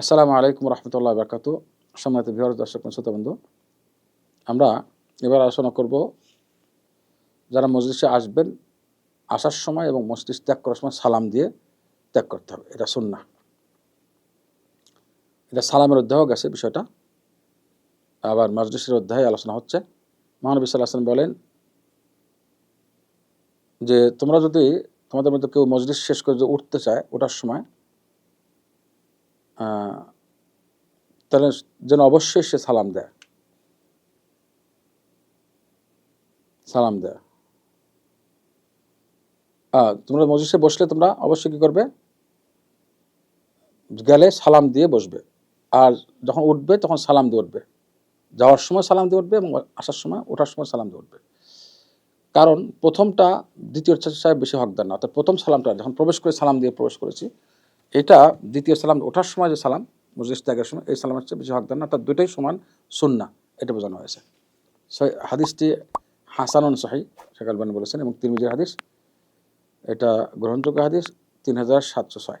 আসসালামু আলাইকুম রহমতুল্লাহ বরকাত। সম্মানিত বিহার দর্শক শ্রোতা, বন্ধু, আমরা এবার আলোচনা করব যারা মজলিসে আসবেন, আসার সময় এবং মজলিস ত্যাগ করার সময় সালাম দিয়ে ত্যাগ করতে হবে। এটা সুন্না এটা সালামের অধ্যায়ও গেছে বিষয়টা। আবার মজলিসের অধ্যায়ে আলোচনা হচ্ছে। মহানবী সাল্লাহ বলেন যে, তোমরা যদি তোমাদের মধ্যে কেউ মজলিস শেষ করে যদি উঠতে চায় ওঠার সময় তাহলে যেন অবশ্যই সে সালাম দেয়। সালাম দেয়। তোমরা মজলিসে বসলে তোমরা অবশ্যই কি করবে? গেলে সালাম দিয়ে বসবে। আর যখন উঠবে, তখন সালাম দিয়ে উঠবে। যাওয়ার সময় সালাম দিয়ে উঠবে এবং আসার সময়, ওঠার সময় সালাম দিয়ে উঠবে। কারণ প্রথমটা দ্বিতীয় সাহেব বেশি হকদার না। অর্থাৎ প্রথম সালামটা, যখন প্রবেশ করে সালাম দিয়ে প্রবেশ করেছি এটা দ্বিতীয় সালাম, ওঠার সময় যে সালাম মজলিস ত্যাগের সময়, এই সালামের চেয়ে বেশি হকদার না অর্থাৎ দুটোই সমান সুন্না এটা বোঝানো হয়েছে। হাদিসটি হাসানুন সাহি, শেখ আলবানি বলেছেন, এবং তিরমিজের হাদিস, এটা গ্রহণযোগ্য হাদিস, তিন হাজার সাতশো ছয়।